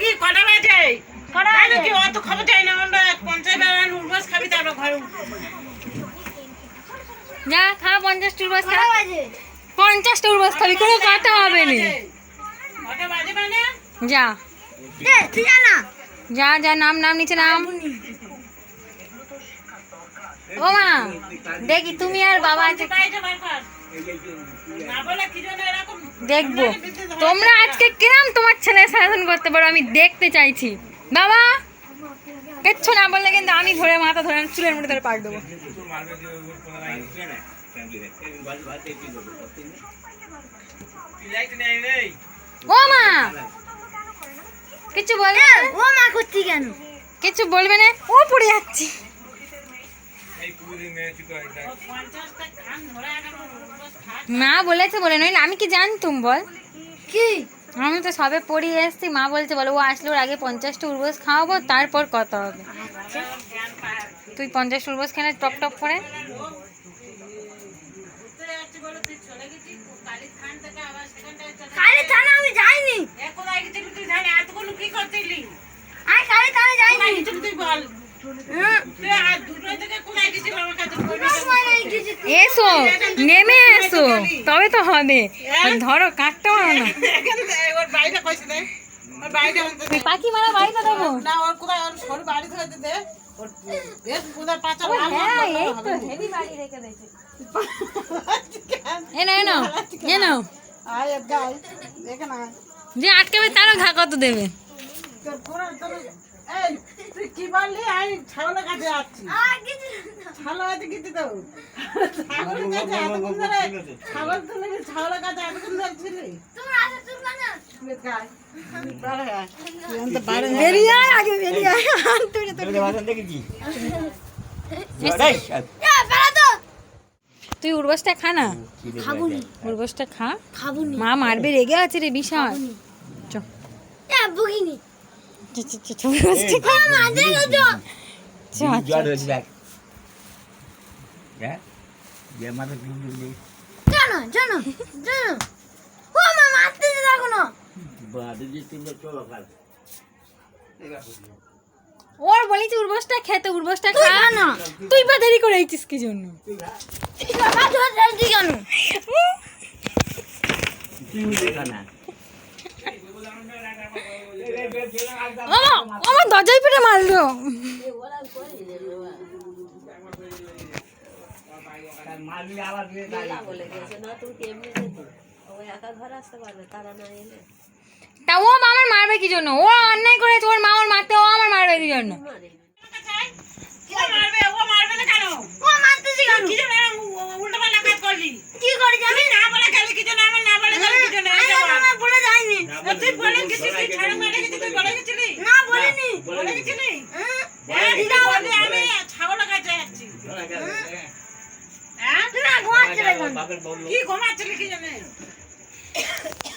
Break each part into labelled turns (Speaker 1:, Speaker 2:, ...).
Speaker 1: কি? কটা বাজে? কি অত খবর চাই না আমরা। পঞ্চায়েত বেড়ান উর্বস খাবি তারপর ঘরে
Speaker 2: যা খা পঞ্চাশটা উর্বস খা। পঞ্চাশটা উর্বস খাবি কোনো কথা হবে না।
Speaker 1: মানে?
Speaker 2: যা। যা যা নাম নাম নিচে নাম। ও মা দেখি তুমি আর বাবা আছে। দেখব। তোমরা আজকে কিরাম তোমার ছেলে শাসন করতে পারো? আমি দেখতে চাইছি। বাবা! কিচ্ছু না বললে কিন্তু আমি ধরে মাথা ধরে চুলের মধ্যে ধরে পাক দেবো। ও মা! কিছু বলবে না?
Speaker 3: ও মা করছি কেন?
Speaker 2: কিছু বলবে না? ও পড়ে যাচ্ছি। মা বলেছে বলে নইলে আমি কি জানতুম বল?
Speaker 3: কি?
Speaker 2: আমি তো সবে পড়িয়ে এসছি মা বলছে বলো ও আসলে ওর আগে পঞ্চাশটা উর্বস খাওয়াবো তারপর কত হবে? তুই পঞ্চাশ উর্বস খেলে টপ টপ করে?
Speaker 3: কালি থানা আমি যাইনি।
Speaker 1: এ তুই তাহলে এতগুলো কি করতেলি
Speaker 3: আমি কালি থানা যাইনি।
Speaker 1: তুই বল? তুই
Speaker 2: এসো নেমে এসো। তবে তো হবে। ধরো কাটতে পারো না। পাখি মারা বাড়িতে দেবো
Speaker 1: না ওর কোথায়? ওর সরু বাড়ি থেকে দে। ওর বেশ কোথায় পাঁচা
Speaker 2: হ্যাঁ এই তো হেভি বাড়ি রেখে দিয়েছে। এ নাও এ নাও এ নাও।
Speaker 1: আয় গাই দেখে না
Speaker 2: যে আটকাবে তারও ঘা কত দেবে?
Speaker 1: তোর পুরো তোর এই তুই কি বললি? আমি ছাগলের কাছে যাচ্ছি। ছাগল কাছে গেছি তো। ছাগলের কাছে এতক্ষণ ধরে ছাগল তুলে ছাগলের কাছে এতক্ষণ ধরে ছিলি?
Speaker 3: তোমরা আসো তুমি কেন
Speaker 1: বেশ গাই বাইরে আয়। তুই অন্ত বাইরে যা।
Speaker 2: বেরিয়ে আয় আগে বেরিয়ে আয়।
Speaker 3: এ বেড়া তো।
Speaker 2: তুই উর্বশটা খা না?
Speaker 3: খাব
Speaker 2: উর্বশটা খা।
Speaker 3: খাব
Speaker 2: মা মারবে রেগে আছে রে বিশাল। চ।
Speaker 3: বুগিনি।
Speaker 2: ওর বলেছি উর্বশটা খেতে উর্বশটা খা
Speaker 3: না।
Speaker 2: তুই বা দেরি করে আইছিস কি জন্য
Speaker 3: কেন
Speaker 2: আমার দরজায় পেটে মারলো। তা ও মারবে কি জন্য? ও অন্যায় করেছে ওর মা ওর মারতে ও আমার মারবে কি জন্য?
Speaker 1: কি
Speaker 3: করে জানি
Speaker 1: না বলে
Speaker 3: যাইনি
Speaker 1: তুই বলে তুই ছাড়া মেরে তুই বলে গেছিলি?
Speaker 3: না বলিনি।
Speaker 1: বলে গেছিলি? হ্যাঁ? আমি কাছে যাচ্ছি।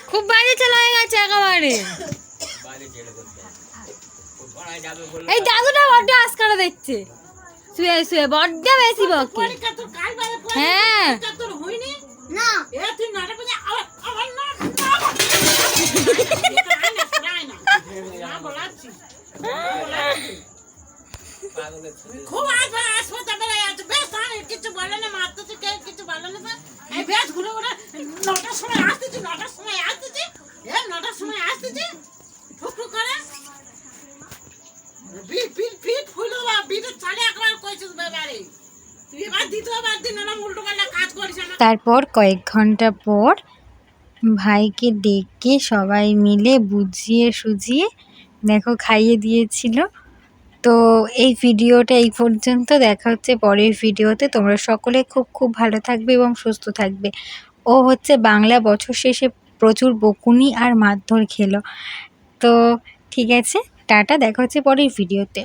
Speaker 2: খুব বাজে চলে হয়ে গেছে একেবারে। এই দাদুটা বড্ড আজকারা দেখছে। শুয়ে শুয়ে বড্ড বেশি বকে। হ্যাঁ।
Speaker 3: না।
Speaker 1: এ তুই নাটক আবার আবার না না না বলাচ্ছি খুব কিছু বলে না কেউ কিছু বলে না তো এই ঘুরে ঘুরে নটার সময় আসতেছি, নটার সময় আসতেছি। এ নটার সময় আসতেছি। করে।
Speaker 2: তারপর কয়েক ঘণ্টা পর ভাইকে ডেকে সবাই মিলে বুঝিয়ে সুঝিয়ে দেখো খাইয়ে দিয়েছিল। তো এই ভিডিওটা এই পর্যন্ত। দেখা হচ্ছে পরের ভিডিওতে। তোমরা সকলে খুব খুব ভালো থাকবে এবং সুস্থ থাকবে। ও হচ্ছে বাংলা বছর শেষে প্রচুর বকুনি আর মারধর খেলো। তো ঠিক আছে, টাটা। দেখা হচ্ছে পরের ভিডিওতে।